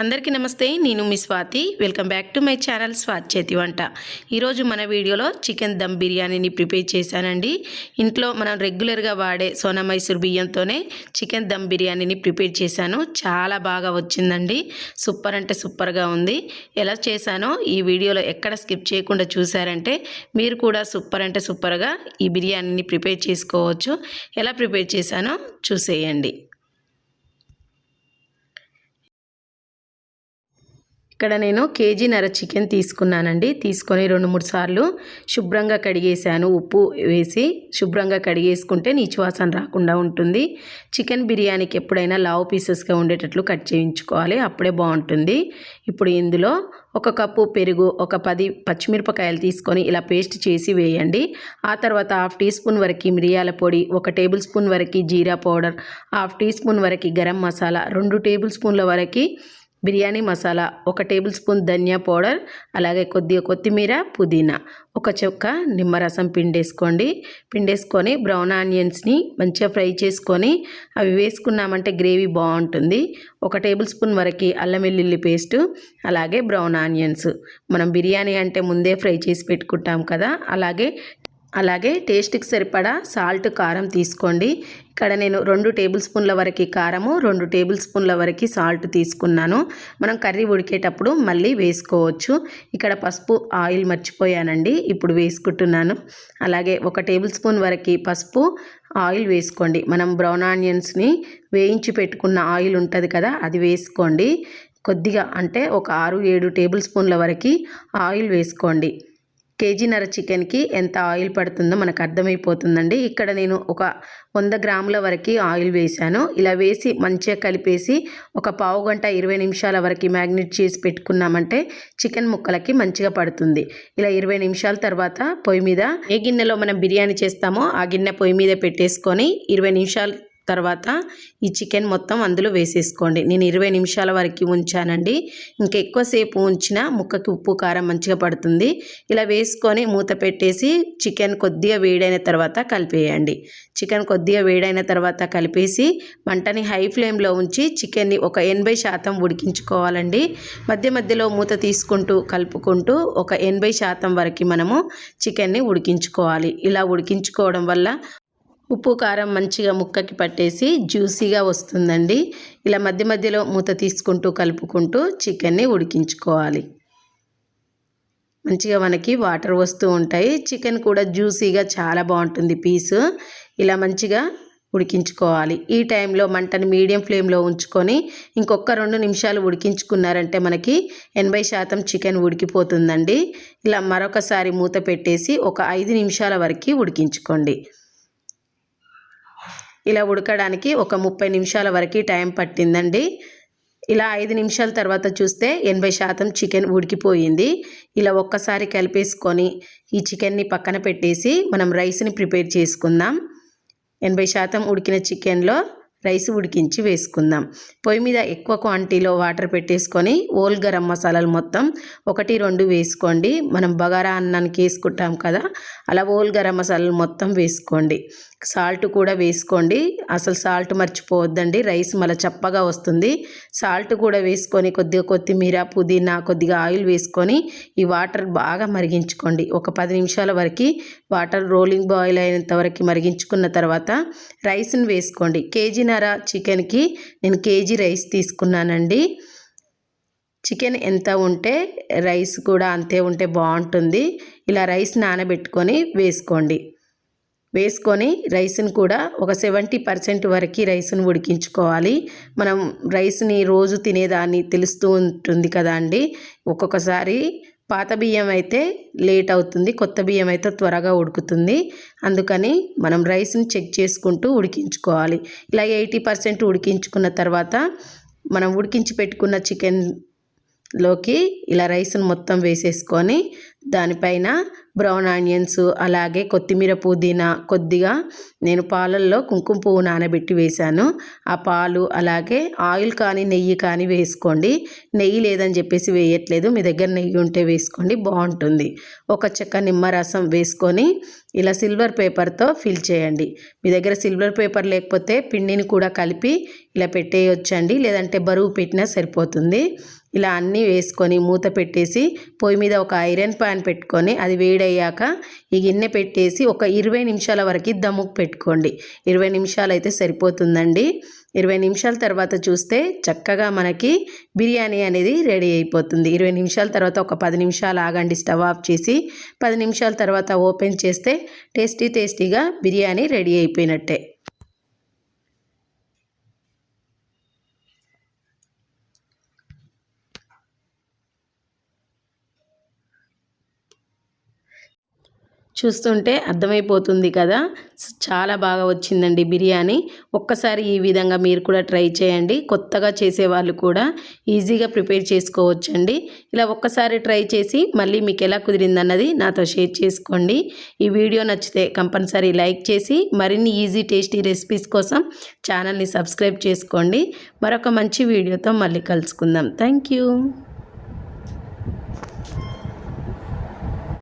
అందరికీ నమస్తే నేను మీ Swathi. Welcome back to my channel Swathi చేతి వంట. ఈరోజు మన వీడియోలో చికెన్ దమ్ బిర్యానీని ప్రిపేర్ చేశానండి. ఇంట్లో మనం రెగ్యులర్గా వాడే సోనా మైసూర్ బియ్యంతోనే చికెన్ దమ్ బిర్యానీని ప్రిపేర్ చేశాను. చాలా బాగా వచ్చిందండి. సూపర్ అంటే సూపర్గా ఉంది. ఎలా చేశానో ఈ వీడియోలో ఎక్కడ స్కిప్ చేయకుండా చూసారంటే మీరు కూడా సూపర్ అంటే సూపర్గా ఈ బిర్యానీని ప్రిపేర్ చేసుకోవచ్చు. ఎలా ప్రిపేర్ చేశానో చూసేయండి. ఇక్కడ నేను కేజీన్నర చికెన్ తీసుకున్నానండి. తీసుకొని రెండు మూడు సార్లు శుభ్రంగా కడిగేసాను ఉప్పు వేసి శుభ్రంగా కడిగేసుకుంటే నీచు వాసన రాకుండా ఉంటుంది. చికెన్ బిర్యానీకి ఎప్పుడైనా లావు పీసెస్గా ఉండేటట్లు కట్ చేయించుకోవాలి. అప్పుడే బాగుంటుంది. ఇప్పుడు ఇందులో ఒక కప్పు పెరుగు ఒక పది పచ్చిమిరపకాయలు తీసుకొని ఇలా పేస్ట్ చేసి వేయండి. ఆ తర్వాత హాఫ్ టీ స్పూన్ వరకు మిరియాల పొడి ఒక టేబుల్ స్పూన్ వరకు jeera powder half teaspoon వరకు గరం మసాలా రెండు టేబుల్ స్పూన్ల వరకు బిర్యానీ మసాలా ఒక టేబుల్ స్పూన్ ధనియా పౌడర్ అలాగే కొద్దిగా కొత్తిమీర పుదీనా. ఒక చొక్క నిమ్మరసం పిండేసుకోండి. పిండేసుకొని బ్రౌన్ ఆనియన్స్ని మంచిగా ఫ్రై చేసుకొని అవి వేసుకున్నామంటే గ్రేవీ బాగుంటుంది. ఒక టేబుల్ స్పూన్ వరకు అల్లం వెల్లుల్లి పేస్టు అలాగే బ్రౌన్ ఆనియన్స్. మనం బిర్యానీ అంటే ముందే ఫ్రై చేసి పెట్టుకుంటాం కదా అలాగే అలాగే టేస్ట్కి సరిపడా సాల్ట్ కారం తీసుకోండి. ఇక్కడ నేను రెండు టేబుల్ స్పూన్ల వరకు కారము రెండు టేబుల్ స్పూన్ల వరకు సాల్ట్ తీసుకున్నాను. మనం కర్రీ ఉడికేటప్పుడు మళ్ళీ వేసుకోవచ్చు. ఇక్కడ పసుపు ఆయిల్ మర్చిపోయానండి ఇప్పుడు వేసుకుంటున్నాను. అలాగే ఒక టేబుల్ స్పూన్ వరకు పసుపు ఆయిల్ వేసుకోండి. మనం బ్రౌన్ ఆనియన్స్ని వేయించి పెట్టుకున్న ఆయిల్ ఉంటుంది కదా అది వేసుకోండి. కొద్దిగా అంటే ఒక ఆరు ఏడు టేబుల్ స్పూన్ల వరకు ఆయిల్ వేసుకోండి. కేజీన్నర చికెన్కి ఎంత ఆయిల్ పడుతుందో మనకు అర్థమైపోతుందండి. ఇక్కడ నేను ఒక వంద గ్రాముల వరకు ఆయిల్ వేశాను. ఇలా వేసి మంచిగా కలిపేసి ఒక పావు గంట ఇరవై నిమిషాల వరకు మ్యాగ్నెట్ చేసి పెట్టుకున్నామంటే చికెన్ ముక్కలకి మంచిగా పడుతుంది. ఇలా ఇరవై నిమిషాల తర్వాత పొయ్యి మీద ఏ గిన్నెలో మనం బిర్యానీ చేస్తామో ఆ గిన్నె పొయ్యి మీద పెట్టేసుకొని ఇరవై నిమిషాలు తర్వాత ఈ చికెన్ మొత్తం అందులో వేసేసుకోండి. నేను ఇరవై నిమిషాల వరకు ఉంచానండి. ఇంకా ఎక్కువసేపు ఉంచిన ముక్కకి ఉప్పు కారం మంచిగా పడుతుంది. ఇలా వేసుకొని మూత పెట్టేసి చికెన్ కొద్దిగా వేడైన తర్వాత కలిపేయండి. చికెన్ కొద్దిగా వేడైన తర్వాత కలిపేసి మంటని హై ఫ్లేమ్లో ఉంచి చికెన్ని ఒక ఎనభై శాతం ఉడికించుకోవాలండి. మధ్య మధ్యలో మూత తీసుకుంటూ కలుపుకుంటూ ఒక ఎనభై శాతం వరకు మనము చికెన్ని ఉడికించుకోవాలి. ఇలా ఉడికించుకోవడం వల్ల ఉప్పు కారం మంచిగా ముక్కకి పట్టేసి జ్యూసీగా వస్తుందండి. ఇలా మధ్య మధ్యలో మూత తీసుకుంటూ కలుపుకుంటూ చికెన్ని ఉడికించుకోవాలి. మంచిగా మనకి వాటర్ వస్తూ ఉంటాయి. చికెన్ కూడా జ్యూసీగా చాలా బాగుంటుంది పీసు. ఇలా మంచిగా ఉడికించుకోవాలి. ఈ టైంలో మంటని మీడియం ఫ్లేమ్లో ఉంచుకొని ఇంకొక రెండు నిమిషాలు ఉడికించుకున్నారంటే మనకి ఎనభై శాతం చికెన్ ఉడికిపోతుందండి. ఇలా మరొకసారి మూత పెట్టేసి ఒక ఐదు నిమిషాల వరకు ఉడికించుకోండి. ఇలా ఉడకడానికి ఒక ముప్పై నిమిషాల వరకు టైం పట్టిందండి. ఇలా ఐదు నిమిషాల తర్వాత చూస్తే ఎనభై శాతం చికెన్ ఉడికిపోయింది. ఇలా ఒక్కసారి కలిపేసుకొని ఈ చికెన్ని పక్కన పెట్టేసి మనం రైస్ని ప్రిపేర్ చేసుకుందాం. ఎనభై శాతం ఉడికిన చికెన్లో రైస్ ఉడికించి వేసుకుందాం. పొయ్యి మీద ఎక్కువ క్వాంటిటీలో వాటర్ పెట్టేసుకొని ఓల్ గరం మసాలాలు మొత్తం ఒకటి రెండు వేసుకోండి. మనం బగారా అన్నానికి వేసుకుంటాం కదా అలా ఓల్ గరం మసాలాలు మొత్తం వేసుకోండి. సాల్ట్ కూడా వేసుకోండి. అసలు సాల్ట్ మర్చిపోవద్దండి రైస్ మళ్ళీ చప్పగా వస్తుంది. సాల్ట్ కూడా వేసుకొని కొద్దిగా కొత్తిమీర పుదీనా కొద్దిగా ఆయిల్ వేసుకొని ఈ వాటర్ బాగా మరిగించుకోండి. ఒక పది నిమిషాల వరకు వాటర్ రోలింగ్ బాయిల్ అయినంత వరకు మరిగించుకున్న తర్వాత రైస్ని వేసుకోండి. కేజీన్నర చికెన్కి నేను కేజీ రైస్ తీసుకున్నానండి. చికెన్ ఎంత ఉంటే రైస్ కూడా అంతే ఉంటే బాగుంటుంది. ఇలా రైస్ నానబెట్టుకొని వేసుకోండి. వేసుకొని రైస్ని కూడా ఒక సెవెంటీ పర్సెంట్ వరకు రైస్ని ఉడికించుకోవాలి. మనం రైస్ని రోజు తినేదాన్ని తెలుస్తూ ఉంటుంది కదా అండి. ఒక్కొక్కసారి పాత బియ్యం అయితే లేట్ అవుతుంది కొత్త బియ్యం అయితే త్వరగా ఉడుకుతుంది. అందుకని మనం రైస్ని చెక్ చేసుకుంటూ ఉడికించుకోవాలి. ఇలా ఎయిటీ పర్సెంట్ ఉడికించుకున్న తర్వాత మనం ఉడికించి పెట్టుకున్న చికెన్లోకి ఇలా రైస్ను మొత్తం వేసేసుకొని దానిపైన బ్రౌన్ ఆనియన్స్ అలాగే కొత్తిమీర పుదీనా కొద్దిగా నేను పాలల్లో కుంకుమ పువ్వు నానబెట్టి వేశాను. ఆ పాలు అలాగే ఆయిల్ కానీ నెయ్యి కానీ వేసుకోండి. నెయ్యి లేదని చెప్పేసి వేయట్లేదు. మీ దగ్గర నెయ్యి ఉంటే వేసుకోండి. బాగుంటుంది. ఒక చెక్క నిమ్మరసం వేసుకొని ఇలా సిల్వర్ పేపర్తో ఫిల్ చేయండి. మీ దగ్గర సిల్వర్ పేపర్ లేకపోతే పిండిని కూడా కలిపి ఇలా పెట్టేయొచ్చండి. లేదంటే బరువు పెట్టినా సరిపోతుంది. ఇలా అన్నీ వేసుకొని మూత పెట్టేసి పొయ్యి మీద ఒక ఐరన్ ప్యాన్ పెట్టుకొని అది వేడయ్యాక ఈ గిన్నె పెట్టేసి ఒక ఇరవై నిమిషాల వరకు దమ్ముకు పెట్టుకోండి. ఇరవై నిమిషాలు అయితే సరిపోతుందండి. ఇరవై నిమిషాల తర్వాత చూస్తే చక్కగా మనకి బిర్యానీ అనేది రెడీ అయిపోతుంది. ఇరవై నిమిషాల తర్వాత ఒక పది నిమిషాలు ఆగండి స్టవ్ ఆఫ్ చేసి పది నిమిషాల తర్వాత ఓపెన్ చేస్తే టేస్టీ టేస్టీగా బిర్యానీ రెడీ అయిపోయినట్టే. చూస్తుంటే అర్థమైపోతుంది కదా. చాలా బాగా వచ్చిందండి బిర్యానీ. ఒక్కసారి ఈ విధంగా మీరు కూడా ట్రై చేయండి. కొత్తగా చేసేవాళ్ళు కూడా ఈజీగా ప్రిపేర్ చేసుకోవచ్చండి. ఇలా ఒక్కసారి ట్రై చేసి మళ్ళీ మీకు ఎలా కుదిరిందన్నది నాతో షేర్ చేసుకోండి. ఈ వీడియో నచ్చితే కంపల్సరీ లైక్ చేసి మరిన్ని ఈజీ టేస్టీ రెసిపీస్ కోసం ఛానల్ని సబ్స్క్రైబ్ చేసుకోండి. మరొక మంచి వీడియోతో మళ్ళీ కలుసుకుందాం. Thank you.